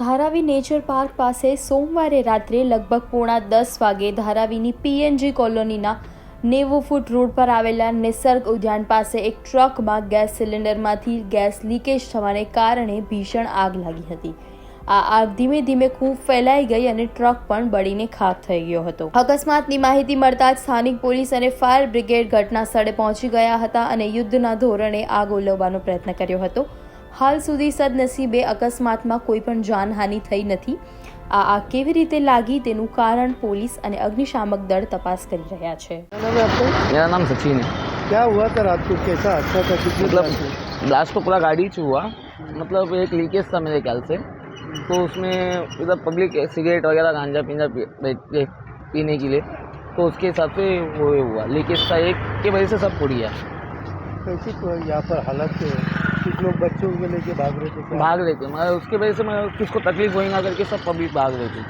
Dharavi nature park પાસે સોમવારે રાત્રે લગભગ પોણા દસ વાગે ધારાવીની પીએનજી કોલોનીના નેવું ફૂટ રોડ પર આવેલા નિસર્ગ ઉદ્યાન પાસે એક ટ્રકમાં ગેસ સિલિન્ડરમાંથી ગેસ લીકેજ થવાને કારણે ભીષણ આગ લાગી હતી. આ આગ ધીમે ધીમે ખૂબ ફેલાઈ ગઈ અને ટ્રક પણ બળીને ખાક થઈ ગયો હતો. અકસ્માતની માહિતી મળતા જ સ્થાનિક પોલીસ અને ફાયર બ્રિગેડ ઘટના સ્થળે પહોંચી ગયા હતા અને યુદ્ધના ધોરણે આગ ઓલવવાનો પ્રયત્ન કર્યો હતો. હાલ સુધી સદનસીબે અકસ્માતમાં કોઈ પણ જાનહાનિ થઈ નથી આ આગ કેવી રીતે લાગી તેનું કારણ પોલીસ અને અગ્નિશામક દળ તપાસ કરી રહ્યા છે क्या नाम है आपका मेरा नाम सचिन है क्या हुआ था रात को कैसा अच्छा था कितने मतलब ब्लास्ट हुए? ब्लास्ट तो पूरा गाड़ी से हुआ मतलब एक लीकेज था मेरे ख्याल से तो उसमें इधर पब्लिक सिगरेट वगैरह गांजा पीना पी, पी, पीने के लिए तो उसके हिसाब से वो हुआ लीकेज था एक की वजह से सब फूट गया कैसी तो यहाँ पर हालत है कुछ लोग बच्चों को लेके भाग रहे थे क्या? भाग रहे थे मगर उसकी वजह से मैं किसको तकलीफ होई ना करके सब पब्लिक भाग रहे थे